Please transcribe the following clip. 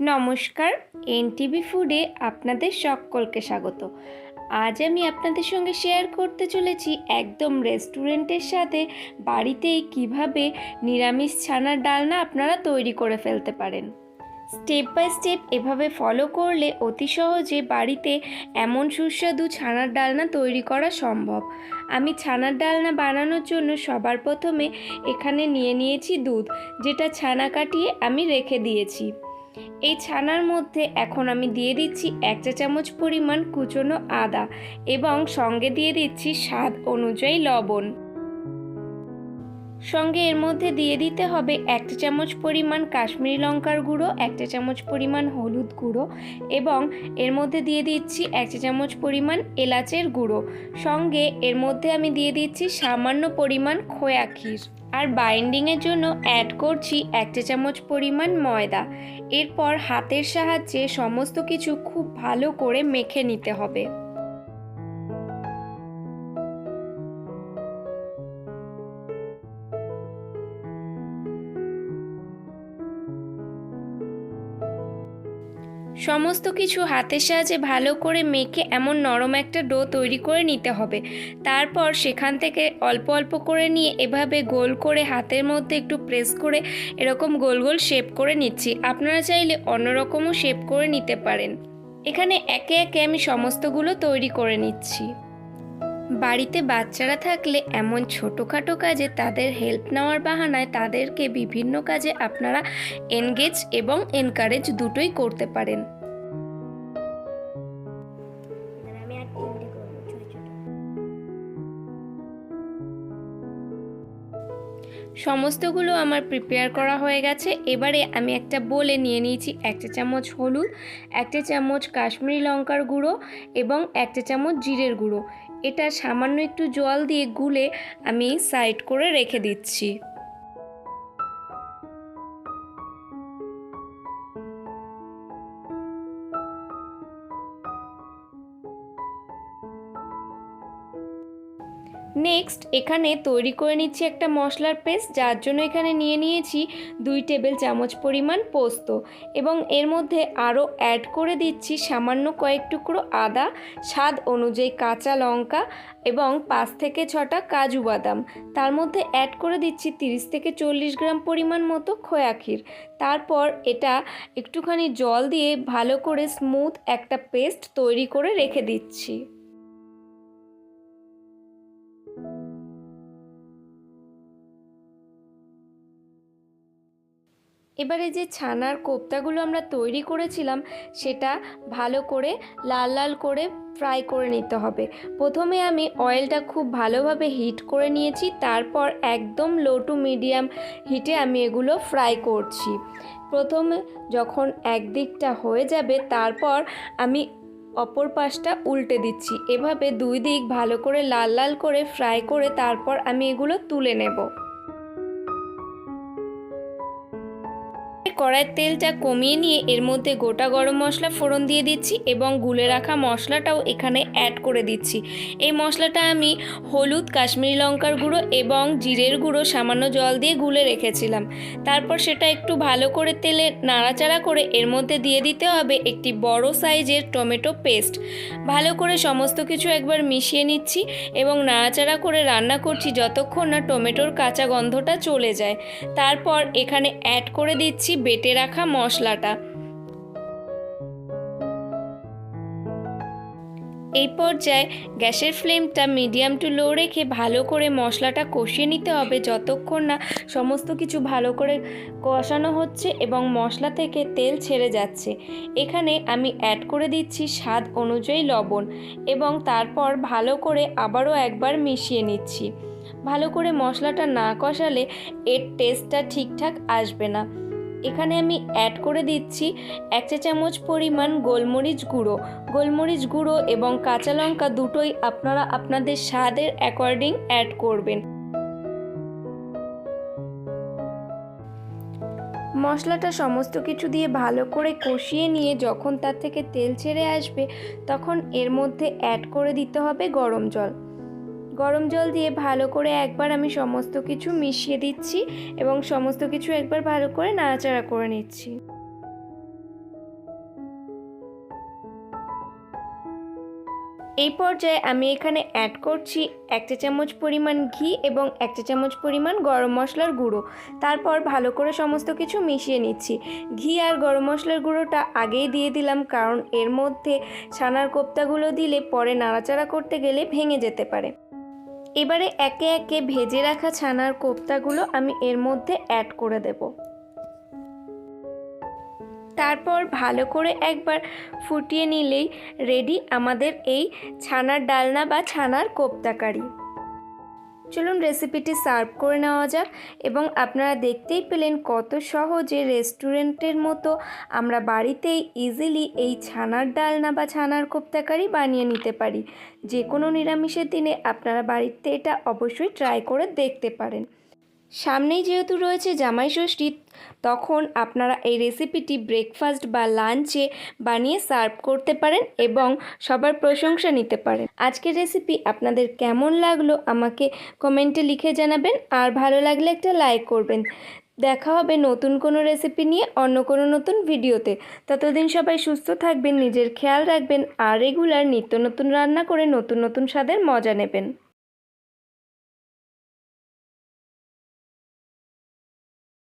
নমস্কার, এনটিভি ফুডে আপনাদের সকলকে স্বাগত। আজ আমি আপনাদের সঙ্গে শেয়ার করতে চলেছি একদম রেস্টুরেন্টের সাথে বাড়িতেই কীভাবে নিরামিষ ছানার ডালনা আপনারা তৈরি করে ফেলতে পারেন। স্টেপ বাই স্টেপ এভাবে ফলো করলে অতি সহজে বাড়িতে এমন সুস্বাদু ছানার ডালনা তৈরি করা সম্ভব। আমি ছানার ডালনা বানানোর জন্য সবার প্রথমে এখানে নিয়ে নিয়েছি দুধ, যেটা ছানা কাটিয়ে আমি রেখে দিয়েছি। এই ছানার মধ্যে এখন আমি দিয়ে দিচ্ছি এক চা চামচ পরিমাণ কুচনো আদা এবং সঙ্গে দিয়ে দিচ্ছি স্বাদ অনুযায়ী লবণ। সঙ্গে এর মধ্যে দিয়ে দিতে হবে এক চা চামচ পরিমাণ কাশ্মীরি লঙ্কার গুঁড়ো, এক চা চামচ পরিমাণ হলুদ গুঁড়ো এবং এর মধ্যে দিয়ে দিচ্ছি এক চা চামচ পরিমাণ এলাচের গুঁড়ো। সঙ্গে এর মধ্যে আমি দিয়ে দিচ্ছি সামান্য পরিমাণ খোয়া ক্ষীর। আর বাইন্ডিংয়ের জন্য অ্যাড করছি এক চা চামচ পরিমাণ ময়দা। এরপর হাতের সাহায্যে সমস্ত কিছু খুব ভালো করে মেখে নিতে হবে। সমস্ত কিছু হাতের সাহায্যে ভালো করে মেখে এমন নরম একটা ডো তৈরি করে নিতে হবে। তারপর সেখান থেকে অল্প অল্প করে নিয়ে এভাবে গোল করে হাতের মধ্যে একটু প্রেস করে এরকম গোল গোল শেপ করে নিচ্ছি। আপনারা চাইলে অন্যরকমও শেপ করে নিতে পারেন। এখানে একে একে আমি সমস্তগুলো তৈরি করে নিচ্ছি। বাড়িতে বাচ্চারা থাকলে এমন ছোটোখাটো কাজে তাদের হেল্প নেওয়ার বাহানায় তাদেরকে বিভিন্ন কাজে আপনারা এনগেজ এবং এনকারেজ দুটোই করতে পারেন। সমস্তগুলো আমার প্রিপেয়ার করা হয়ে গেছে। এবারে আমি একটা বলে নিয়ে নিয়েছি একটা চামচ হলুদ, একটা চামচ কাশ্মীরি লঙ্কার গুঁড়ো এবং একটা চামচ জিরের গুঁড়ো। এটা সামান্য একটু জল দিয়ে গুলে আমি সাইড করে রেখে দিচ্ছি। নেক্সট এখানে তৈরি করে নিচ্ছি একটা মশলার পেস্ট, যার জন্য এখানে নিয়ে নিয়েছি দুই টেবিল চামচ পরিমাণ পোস্ত। এবং এর মধ্যে আরও অ্যাড করে দিচ্ছি সামান্য কয়েক টুকরো আদা, স্বাদ অনুযায়ী কাঁচা লঙ্কা এবং পাঁচ থেকে ছটা কাজু বাদাম। তার মধ্যে অ্যাড করে দিচ্ছি তিরিশ থেকে চল্লিশ গ্রাম পরিমাণ মতো খোয়া ক্ষীর। তারপর এটা একটুখানি জল দিয়ে ভালো করে স্মুথ একটা পেস্ট তৈরি করে রেখে দিচ্ছি। এবারে যে ছানার কোপ্তাগুলো আমরা তৈরি করেছিলাম, সেটা ভালো করে লাল লাল করে ফ্রাই করে নিতে হবে। প্রথমে আমি অয়েলটা খুব ভালোভাবে হিট করে নিয়েছি, তারপর একদম লো টু মিডিয়াম হিটে আমি এগুলো ফ্রাই করছি। প্রথমে যখন একদিকটা হয়ে যাবে, তারপর আমি অপর পাশটা উল্টে দিচ্ছি। এভাবে দুই দিক ভালো করে লাল লাল করে ফ্রাই করে তারপর আমি এগুলো তুলে নেব। কড়াইয়ের তেলটা কমিয়ে নিয়ে এর মধ্যে গোটা গরম মশলা ফোড়ন দিয়ে দিচ্ছি এবং গুলে রাখা মশলাটাও এখানে অ্যাড করে দিচ্ছি। এই মশলাটা আমি হলুদ, কাশ্মীরি লঙ্কার গুঁড়ো এবং জিরের গুঁড়ো সামান্য জল দিয়ে গুলে রেখেছিলাম। তারপর সেটা একটু ভালো করে তেলে নাড়াচাড়া করে এর মধ্যে দিয়ে দিতে হবে একটি বড় সাইজের টমেটো পেস্ট। ভালো করে সমস্ত কিছু একবার মিশিয়ে নিচ্ছি এবং নাড়াচাড়া করে রান্না করছি যতক্ষণ না টমেটোর কাঁচা গন্ধটা চলে যায়। তারপর এখানে অ্যাড করে দিচ্ছি বেটে রাখা মশলাটা। এই পর্যায়ে গ্যাসের ফ্লেমটা মিডিয়াম টু লো রেখে ভালো করে মশলাটা কষিয়ে নিতে হবে যতক্ষণ না সমস্ত কিছু ভালো করে কষানো হচ্ছে এবং মশলা থেকে তেল ছেড়ে যাচ্ছে। এখানে আমি অ্যাড করে দিচ্ছি স্বাদ অনুযায়ী লবণ এবং তারপর ভালো করে আবারও একবার মিশিয়ে নিচ্ছি। ভালো করে মশলাটা না কষালে এর টেস্টটা ঠিকঠাক আসবে না। এখানে আমি অ্যাড করে দিচ্ছি এক চা চামচ পরিমাণ গোলমরিচ গুঁড়ো। গোলমরিচ গুঁড়ো এবং কাঁচা লঙ্কা দুটোই আপনারা আপনাদের স্বাদের অ্যাকর্ডিং অ্যাড করবেন। মশলাটা সমস্ত কিছু দিয়ে ভালো করে কষিয়ে নিয়ে যখন তার থেকে তেল ছেড়ে আসবে, তখন এর মধ্যে অ্যাড করে দিতে হবে গরম জল। গরম জল দিয়ে ভালো করে একবার আমি সমস্ত কিছু মিশিয়ে দিচ্ছি এবং সমস্ত কিছু একবার ভালো করে নাড়াচাড়া করে নিচ্ছি। এই পর্যায়ে আমি এখানে অ্যাড করছি এক চা চামচ পরিমাণ ঘি এবং এক চা চামচ পরিমাণ গরম মশলার গুঁড়ো। তারপর ভালো করে সমস্ত কিছু মিশিয়ে নিচ্ছি। ঘি আর গরম মশলার গুঁড়োটা আগেই দিয়ে দিলাম কারণ এর মধ্যে ছানার কোপ্তাগুলো দিলে পরে নাড়াচাড়া করতে গেলে ভেঙে যেতে পারে। এবারে একে একে ভেজে রাখা ছানার কোপ্তাগুলো আমি এর মধ্যে অ্যাড করে দেব। তারপর ভালো করে একবার ফুটিয়ে নিলেই রেডি আমাদের এই ছানার ডালনা বা ছানার কোপ্তাকারি। চলুন রেসিপিটি সার্ভ করে নেওয়া যাক এবং আপনারা দেখতেই পেলেন কত সহজে রেস্টুরেন্টের মতো আমরা বাড়িতেই ইজিলি এই ছানার ডালনা বা ছানার কোপ্তাকারি বানিয়ে নিতে পারি। যে কোনো নিরামিষের দিনে আপনারা বাড়িতে এটা অবশ্যই ট্রাই করে দেখতে পারেন। সামনেই যেহেতু রয়েছে জামাই ষষ্ঠী, তখন আপনারা এই রেসিপিটি ব্রেকফাস্ট বা লাঞ্চে বানিয়ে সার্ভ করতে পারেন এবং সবার প্রশংসা নিতে পারেন। আজকের রেসিপি আপনাদের কেমন লাগল আমাকে কমেন্টে লিখে জানাবেন, আর ভালো লাগলে একটা লাইক করবেন। দেখা হবে নতুন কোনো রেসিপি নিয়ে অন্য কোনো নতুন ভিডিওতে ততদিন সবাই সুস্থ থাকবেন, নিজের খেয়াল রাখবেন, আর রেগুলার নিত্য নতুন রান্না করে নতুন নতুন স্বাদের মজা নেবেন।